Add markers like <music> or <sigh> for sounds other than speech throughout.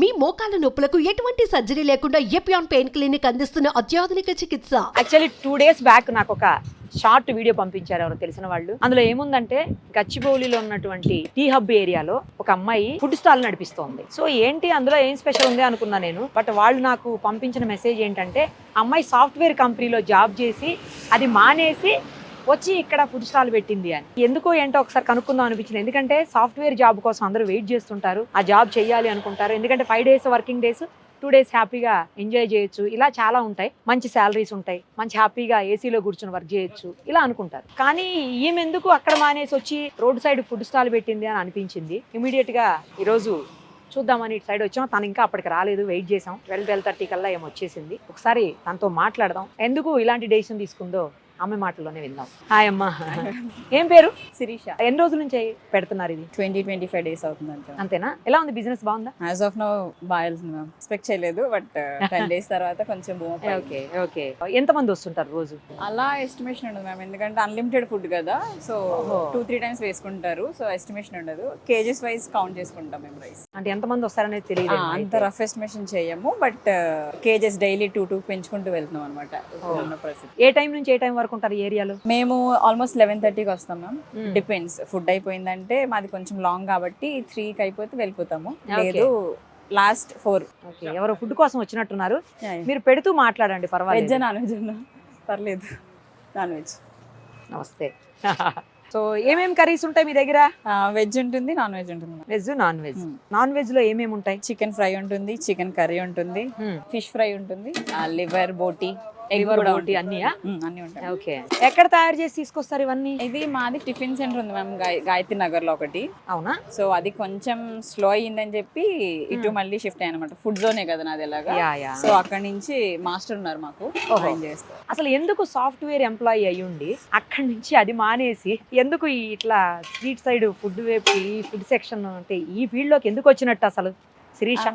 మీ మోకాల నొప్పులకు ఎటువంటి సర్జరీ లేకుండా ఎపియాన్ పెయిన్ క్లినిక్ అందిస్తున్న అత్యాధునిక చికిత్స? యాక్చువల్లీ టూ డేస్ బ్యాక్ నాకు ఒక షార్ట్ వీడియో పంపించారు ఎవరు తెలిసిన వాళ్ళు. అందులో ఏముందంటే గచ్చిబౌలిలో ఉన్నటువంటి టీ హబ్ ఏరియాలో ఒక అమ్మాయి ఫుడ్ స్టాల్ నడిపిస్తోంది. సో ఏంటి అందులో ఏం స్పెషల్ ఉంది అనుకున్నా నేను బట్ వాళ్ళు నాకు పంపించిన మెసేజ్ ఏంటంటే అమ్మాయి సాఫ్ట్వేర్ కంపెనీలో జాబ్ చేసి అది మానేసి వచ్చి ఇక్కడ ఫుడ్ స్టాల్ పెట్టింది అని. ఎందుకో ఏంటో ఒకసారి కనుక్కుందాం అనిపించింది. ఎందుకంటే సాఫ్ట్వేర్ జాబ్ కోసం అందరూ వెయిట్ చేస్తుంటారు. ఆ జాబ్ చేయాలి అనుకుంటారు. ఎందుకంటే five days working days two days హ్యాపీగా ఎంజాయ్ చేయొచ్చు. ఇలా చాలా ఉంటాయి. మంచి శాలరీస్ ఉంటాయి. మంచి హ్యాపీగా ఏసీలో కూర్చొని వర్క్ చేయొచ్చు. ఇలా అనుకుంటారు. కానీ ఈమె ఎందుకు అక్కడ మానేసి వచ్చి రోడ్ సైడ్ ఫుడ్ స్టాల్ పెట్టింది అని అనిపించింది. ఇమీడియట్గా ఈరోజు చూద్దామని ఇటు సైడ్ వచ్చాం. తను ఇంకా అప్పటికి రాలేదు. వెయిట్ చేసాం ట్వెల్వ్ ట్వెల్వ్ థర్టీ కల్లా ఏమో వచ్చేసింది. ఒకసారి తనతో మాట్లాడదాం. ఎందుకు ఇలాంటి డెసిషన్ తీసుకుందో ఆమె మాటల్లోనే విందాం. హాయ్ అమ్మా. ఏం పేరు? శిరీష. ఎన్ని రోజుల నుంచి పెడుతున్నారు ఇది? ట్వంటీ ట్వంటీ ఫైవ్ డేస్ అవుతుంది అంతే అంతేనా? ఎలా ఉంది? బిజినెస్ బాగుందా? యాజ్ ఆఫ్ నో బాగా మ్యామ్ ఎక్స్పెక్ట్ చేయలేదు బట్ టెన్ డేస్ తర్వాత కొంచెం. <laughs> Okay okay. ఎంతమంది వస్తుంటారు రోజు? అలా ఎస్టిమేషన్ ఉండదు మ్యామ్. ఎందుకంటే అన్లిమిటెడ్ ఫుడ్ కదా సో. టూ త్రీ టైమ్స్ వేసుకుంటారు సో ఎస్టిమేషన్ ఉండదు. కేజెస్ వైజ్ కౌంట్ చేసుకుంటాం మేము రైస్ అంటే ఎంతమంది వస్తారనేది తెలియదు అంత రఫ్ ఎస్టిమేషన్ చేయము but kgs daily two two పెంచుకుంటూ వెళ్తున్నాం అనమాట ఏ టైం నుంచి ఏ టైం వరకు ఉంటారు ఈ ఏరియాలో? మేము ఆల్మోస్ట్ లెవెన్ థర్టీకి వస్తాం మ్యామ్ Hmm. డిపెండ్స్ ఫుడ్ అయిపోయిందంటే మాది కొంచెం లాంగ్ కాబట్టి త్రీకి అయిపోతే వెళ్ళిపోతాము. లేదు లాస్ట్ ఫోర్ ఓకే ఎవరో ఫుడ్ కోసం వచ్చినట్టున్నారు. మీరు పెడుతూ మాట్లాడండి వెజ్ పర్వాలేదు నాన్ వెజ్ పర్లేదు. నాన్ వెజ్ నమస్తే. <laughs> సో ఏమేం కర్రీస్ ఉంటాయి మీ దగ్గర? వెజ్ ఉంటుంది నాన్ వెజ్ ఉంటుంది. Veg non veg Hmm. Non వెజ్లో ఏమేమి ఉంటాయి? చికెన్ ఫ్రై ఉంటుంది చికెన్ కర్రీ ఉంటుంది. Hmm. ఫిష్ ఫ్రై ఉంటుంది. లివర్ బోటీ ఎగ్ కూడా. Hmm, అన్నీ ఉంటాయి. ఓకే. ఎక్కడ తయారు చేసి తీసుకొస్తారు ఇవన్నీ? ఇది మాది టిఫిన్ సెంటర్ ఉంది మ్యామ్ గాయత్రి నగర్లో ఒకటి. అవునా? సో అది కొంచెం స్లో అయ్యిందని చెప్పి ఇటు మళ్ళీ షిఫ్ట్ అయ్యానమాట. ఫుడ్ జోనే కదా నాది ఎలాగా? సో అక్కడ నుంచి మాస్టర్ ఉన్నారు మాకు. చేస్తారు అసలు ఎందుకు సాఫ్ట్వేర్ ఎంప్లాయీ అయ్యి ఉండి అక్కడి నుంచి అది మానేసి ఎందుకు ఇట్లా స్ట్రీట్ సైడ్ ఫుడ్ వైపు ఈ ఫుడ్ సెక్షన్ అంటే ఈ ఫీల్డ్లోకి ఎందుకు వచ్చినట్టు అసలు? శిరీష.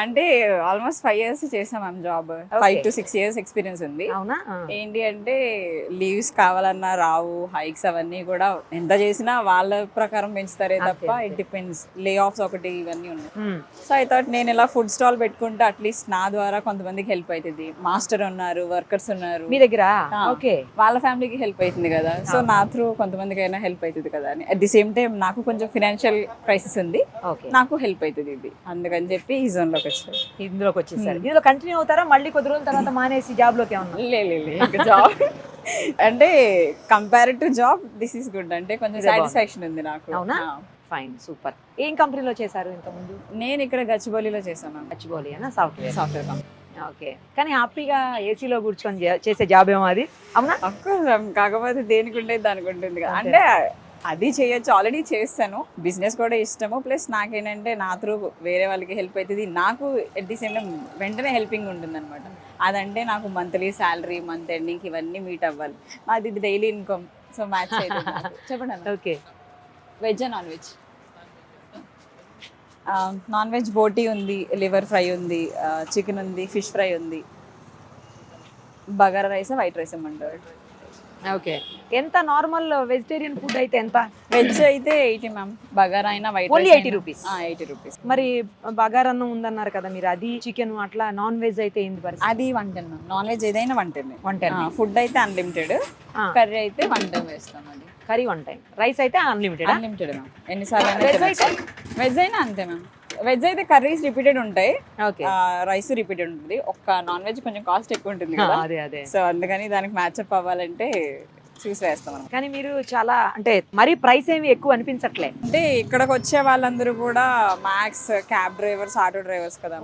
అంటే ఆల్మోస్ట్ ఫైవ్ ఇయర్స్ చేసాం ma'am job five to six years experience ఉంది. అవునా. ఏంటి అంటే లీవ్స్ కావాలన్నా రావు హైక్స్ అవన్నీ కూడా ఎంత చేసినా వాళ్ళ ప్రకారం పెంచుతారే తప్ప. ఇట్ డిపెండ్స్ లే ఆఫ్స్ ఒకటి ఇవన్నీ ఉన్నాయి. సో ఐ థాట్ నేను ఇలా ఫుడ్ స్టాల్ పెట్టుకుంటే అట్లీస్ట్ నా ద్వారా కొంతమందికి హెల్ప్ అవుతుంది మాస్టర్ ఉన్నారు వర్కర్స్ ఉన్నారు. మీ దగ్గర. ఓకే వాళ్ళ ఫ్యామిలీకి హెల్ప్ అవుతుంది కదా. సో నా త్రూ కొంతమందికి అయినా హెల్ప్ అవుతుంది కదా అని. అట్ ది సేమ్ టైం నాకు కొంచెం ఫినాన్షియల్ క్రైసిస్ ఉంది. నాకు హెల్ప్ అవుతుంది ఇది. అందుకని చెప్పి ఈ జోన్లోకి వచ్చాను ఇందులోకి వచ్చేసారు. ఇందులో కంటిన్యూ అవుతారా? మళ్ళీ కొద్ది రోజుల తర్వాత మానేసి జాబ్లోకి ఏమన్నా? లే లే, లే, ఇంకా జాబ్ <laughs> అంటే compare to job this is good అంటే కొంచెం. సాటిస్ఫాక్షన్ ఉంది నాకు. అవునా? ఫైన్ సూపర్ ఏం కంపెనీలో చేశారు ఇంతకుముందు? నేను ఇక్కడ గచ్చిబౌలిలో చేశాను మర్చిపోలే అన్న? Software software company okay. కానీ హ్యాపీగా ఏసీలో కూర్చొని చేసే జాబ్ ఏమో అది. అవునా? కాకపోతే దేనికి ఉండేది దానికి ఉంటుంది కదా. అంటే అది చేయొచ్చు. ఆల్రెడీ చేస్తాను. బిజినెస్ కూడా ఇష్టము. ప్లస్ నాకేంటంటే నా త్రూ వేరే వాళ్ళకి హెల్ప్ అవుతుంది నాకు ఎట్ ది సేమ్ టైం వెంటనే హెల్పింగ్ ఉంటుంది అనమాట అదంటే నాకు మంత్లీ శాలరీ మంత్ ఎండింగ్ ఇవన్నీ మీట్ అవ్వాలి. అది డైలీ ఇన్కమ్ సో మ్యాచ్ చెప్పండి okay veg non veg non veg బోటీ ఉంది లివర్ ఫ్రై ఉంది చికెన్ ఉంది ఫిష్ ఫ్రై ఉంది. బగారా రైస్ వైట్ రైస్ ఇమ్మంటారు ఓకే. ఎంత నార్మల్ వెజిటేరియన్ ఫుడ్ అయితే ఎంత? వెజ్ అయితే ఎయిటీ మ్యామ్. బగారా అయినా white Only 80 rupees. Eighty rupees మరి బగారన్నం ఉందన్నారు కదా మీరు అది చికెన్ అట్లా నాన్ వెజ్ అయితే ఏంది పరిస్థితి? అది one ten ma'am. Non veg ఏదైనా one ten one ten food అయితే అన్లిమిటెడ్ కర్రీ అయితే వన్ టెన్ వేస్తాం అది. కర్రీ వన్ టైం రైస్ అయితే అన్లిమిటెడ్ అన్లిమిటెడ్ మ్యామ్. ఎన్నిసార్లు Veg అయితే? వెజ్ అయినా అంతే మ్యామ్. వెజ్ అయితే కర్రీస్ రిపీటెడ్ ఉంటాయి. రైస్ రిపీటెడ్ ఉంటుంది. ఒక్క నాన్ వెజ్ కొంచెం కాస్ట్ ఎక్కువ ఉంటుంది కదా. అదే అదే. సో అందుకని దానికి మ్యాచ్అప్ అవ్వాలంటే చూసి వేస్తాం కానీ మీరు చాలా అంటే మరీ ప్రైస్ ఏమి ఎక్కువ అనిపించట్లే. అంటే ఇక్కడికి వచ్చే వాళ్ళందరూ కూడా max cab drivers auto drivers కదా.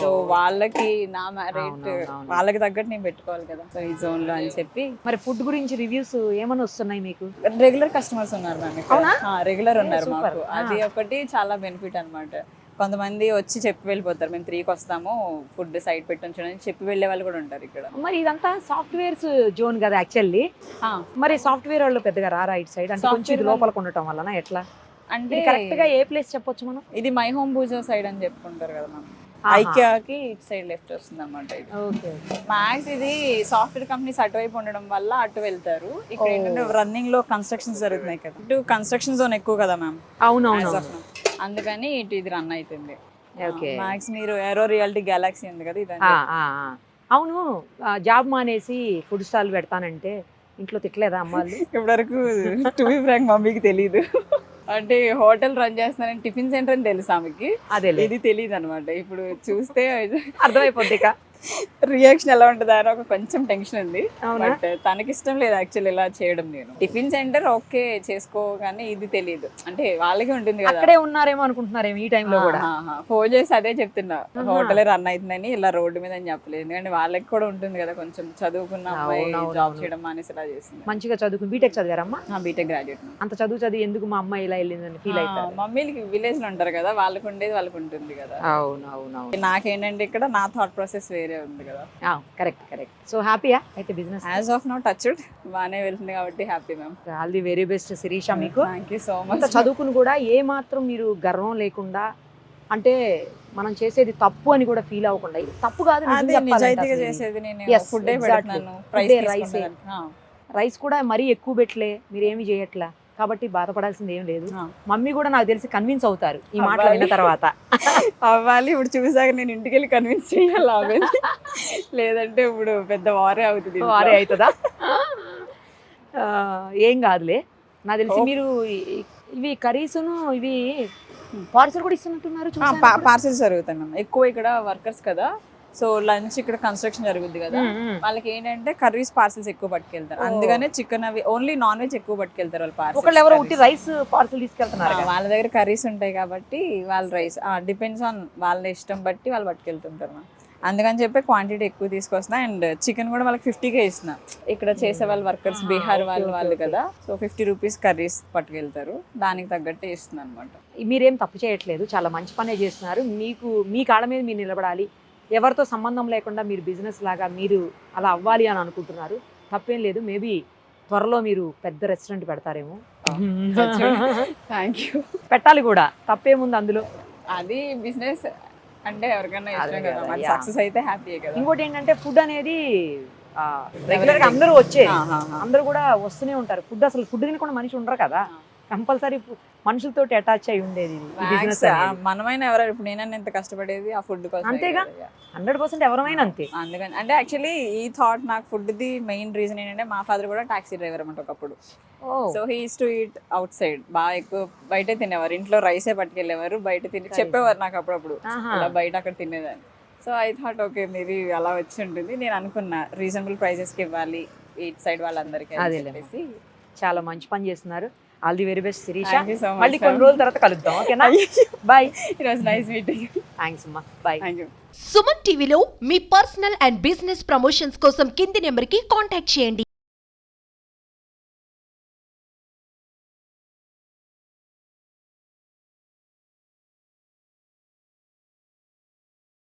సో వాళ్ళకి నా రేట్. వాళ్ళకి తగ్గట్టు నేను పెట్టుకోవాలి కదా. సో ఈ జోన్లో అని చెప్పి. మరి ఫుడ్ గురించి రివ్యూస్ ఏమని వస్తున్నాయి మీకు? రెగ్యులర్ కస్టమర్స్ ఉన్నారు మ్యామ్? రెగ్యులర్ ఉన్నారు. మాకు. అది ఒకటి చాలా బెనిఫిట్ అన్నమాట. కొంతమంది వచ్చి చెప్పి వెళ్ళిపోతారు. మేము త్రీకి వస్తాము ఫుడ్ సైడ్ పెట్టి ఉంచడం చెప్పి వెళ్ళే వాళ్ళు కూడా ఉంటారు ఇక్కడ. మరి ఇదంతా సాఫ్ట్వేర్స్ జోన్ కదా యాక్చువల్లీ మరి సాఫ్ట్వేర్ వాళ్ళు పెద్దగా రారా ఇటు సైడ్ అంటే కొంచెం లోపలికి ఉండటం వలన ఎట్లా? అంటే కరెక్ట్గా ఏ ప్లేస్ చెప్పొచ్చు మనం? ఇది మై హోమ్ పూజా సైడ్ అని చెప్పుకుంటారు కదా ఆహా. ఐక్యాకి ఇటు సైడ్ లెఫ్ట్ వస్తుంది అనమాట ఇది మ్యాక్స్ ఇది సాఫ్ట్వేర్ కంపెనీస్ అటువైపు ఉండడం వల్ల అటు వెళ్తారు. ఇక్కడ. ఏంటంటే రన్నింగ్లో కన్స్ట్రక్షన్స్ జరుగుతున్నాయి కదా. ఇటు కన్స్ట్రక్షన్ జోన్ ఎక్కువ కదా మ్యామ్ అవునవును. అందుకని ఇటు ఇది రన్ అవుతుంది మ్యాక్స్ మీరు ఏరో రియాలిటీ గెలాక్సీ ఉంది కదా ఆ. అవును జాబ్ మానేసి ఫుడ్ స్టాల్ పెడతానంటే ఇంట్లో తిట్టలేదా అమ్మాళ్ళు? <laughs> ఇప్పటివరకు టు బి ఫ్రాంక్ మమ్మీకి తెలియదు అంటే హోటల్ రన్ చేస్తున్నానని టిఫిన్ సెంటర్ అని తెలుసు ఆమెకి. అదే ఇది తెలియదు అనమాట ఇప్పుడు చూస్తే అర్థమైపోద్ది ఇక. రియాక్షన్ ఎలా ఉంటుంది అని ఒక కొంచెం టెన్షన్ ఉంది. బట్ తనకి ఇష్టం లేదు యాక్చువల్లీ ఇలా చేయడం నేను. టిఫిన్ సెంటర్ ఓకే చేసుకోగానే ఇది తెలియదు అంటే వాళ్ళకి ఉంటుంది కదా. అక్కడే ఉన్నారేమో అనుకుంటున్నారేమో ఈ టైంలో కూడా. ఫోన్ చేసి అదే చెప్తున్నా. హోటల్ రన్ అవుతుందని ఇలా రోడ్డు మీద అని చెప్పలేదు. ఎందుకంటే వాళ్ళకి కూడా ఉంటుంది కదా కొంచెం చదువుకున్న అమ్మాయి జాబ్. చేయడం మానేసి ఇలా చేస్తుంది మంచిగా చదువుకుని బీటెక్ చదివారమ్మా? బీటెక్ గ్రాడ్యుయేట్ అంత చదువు చదివి ఎందుకు మా అమ్మాయి ఇలా వెళ్ళిందని ఫీల్ అవుతారు? మమ్మీలకి విలేజ్లో ఉంటారు కదా వాళ్ళకి ఉండేది వాళ్ళకి ఉంటుంది కదా. అవును అవును అవును. నాకేంటంటే ఇక్కడ నా థాట్ ప్రాసెస్ వేరే. ఉంది కదా. కరెక్ట్ కరెక్ట్ సో హ్యాపీయా అయితే business as of now touch wood బాగానే వెళ్తుంది కాబట్టి happy ma'am all the very best Shirisha మీకు. థ్యాంక్ యూ సో మచ్ చదువుకుని కూడా ఏ మాత్రం మీరు గర్వం లేకుండా అంటే మనం చేసేది తప్పు అని కూడా ఫీల్ అవ్వకుండా ఇది తప్పు కాదు నిజాయితీగా. చేసేది నేను. ఫుడ్ ఏ. రైస్ కూడా మరీ ఎక్కువ పెట్టలే మీరు ఏమి చేయట్లా? కాబట్టి బాధపడాల్సింది ఏం లేదు. మమ్మీ కూడా నాకు తెలిసి కన్విన్స్ అవుతారు ఈ మాటలు విన్న. తర్వాత. <laughs> అవ్వాలి. ఇప్పుడు చూసాక నేను ఇంటికి వెళ్ళి కన్విన్స్ చేయాలి ఆమె లేదంటే ఇప్పుడు పెద్ద వారే అవుతుంది. వారే అవుతుందా? ఏం కాదులే. నాకు తెలిసి. మీరు ఇవి కర్రీసును ఇవి పార్సల్ కూడా ఇస్తున్నట్టున్నారు. పార్సెల్స్ జరుగుతాయి మ్యామ్ ఎక్కువ ఇక్కడ వర్కర్స్ కదా. సో లంచ్ ఇక్కడ కన్స్ట్రక్షన్ జరుగుద్ది కదా. వాళ్ళకి ఏంటంటే కర్రీస్ పార్సెల్స్ ఎక్కువ పట్టుకెళ్తారు. అందుకనే చికెన్ అవి ఓన్లీ నాన్ వెజ్ ఎక్కువ పట్టుకెళ్తారు వాళ్ళు ఎవరో పార్సెల్ ఉట్టి రైస్ పార్సల్ తీసుకెళ్తున్నారు. వాళ్ళ దగ్గర కర్రీస్ ఉంటాయి కాబట్టి వాళ్ళ రైస్ డిపెండ్స్ ఆన్ వాళ్ళ ఇష్టం బట్టి వాళ్ళు పట్టుకెళ్తుంటారు అందుకని చెప్పి క్వాంటిటీ ఎక్కువ తీసుకొస్తున్నా. అండ్ చికెన్ కూడా వాళ్ళకి ఫిఫ్టీకే ఇస్తున్నా. ఇక్కడ చేసే వాళ్ళ వర్కర్స్ బీహార్ వాళ్ళు వాళ్ళు. కదా. సో ఫిఫ్టీ రూపీస్ కర్రీస్ పట్టుకెళ్తారు. దానికి తగ్గట్టే ఇస్తున్నాను అనమాట మీరేం తప్పు చేయట్లేదు. చాలా మంచి పనే చేస్తున్నారు. మీకు మీ కాళ్ళ మీద మీరు నిలబడాలి. ఎవరితో సంబంధం లేకుండా మీరు బిజినెస్ లాగా మీరు అలా అవ్వాలి అని అనుకుంటున్నారు. తప్పేం లేదు. మేబీ త్వరలో మీరు పెద్ద రెస్టారెంట్ పెడతారేమో. థ్యాంక్ యూ పెట్టాలి కూడా. తప్పేముంది అందులో? అది బిజినెస్ అంటే ఎవరికైనా ఇష్టం కదా. సక్సెస్ అయితే హ్యాపీయే కదా. ఇంకోటి ఏంటంటే ఫుడ్ అనేది రెగ్యులర్గా అందరూ వచ్చే. అందరూ కూడా వస్తూనే ఉంటారు. ఫుడ్ అసలు ఫుడ్ తినకుండా మనిషి ఉండరు కదా. కంపల్సరీ మనుషులతో అటాచ్ అయి ఉండేది ఇది బిజినెస్ మనమైనా ఎవరైనా ఇప్పుడు నేనన్నా ఎంత కష్టపడేది ఆ ఫుడ్ కోసం అంతేగా? హండ్రెడ్ పర్సెంట్ ఎవరైనా అంతే. అందుకని అంటే యాక్చువల్లీ ఈ థాట్ నాకు ఫుడ్ ది మెయిన్ రీజన్ ఏంటంటే మా ఫాదర్ కూడా టాక్సీ డ్రైవర్ అన్నమాట ఒకప్పుడు. So he is to eat outside బాగా ఎక్కువ బయటే తినేవారు. ఇంట్లో రైసే పట్టుకెళ్ళేవారు బయట తిని. చెప్పేవారు నాకు అప్పుడప్పుడు. అలా బయట అక్కడ తినేదాన్ని. So I thought okay maybe అలా వచ్చి ఉంటుంది. నేను అనుకున్నా రీజనబుల్ ప్రైజెస్కి ఇవ్వాలి ఇట్ సైడ్ వాళ్ళందరికీ. చెప్పేసి. చాలా మంచి పని చేస్తున్నారు. All the very best Shirisha మళ్ళీ కొన్ని రోజుల తర్వాత కలుద్దాం ఓకేనా? Bye it was nice meeting thanks అమ్మా. బాయ్ సుమన్ టీవీలో మీ పర్సనల్ అండ్ బిజినెస్ ప్రమోషన్స్ కోసం కింది నెంబర్కి కాంటాక్ట్ చేయండి.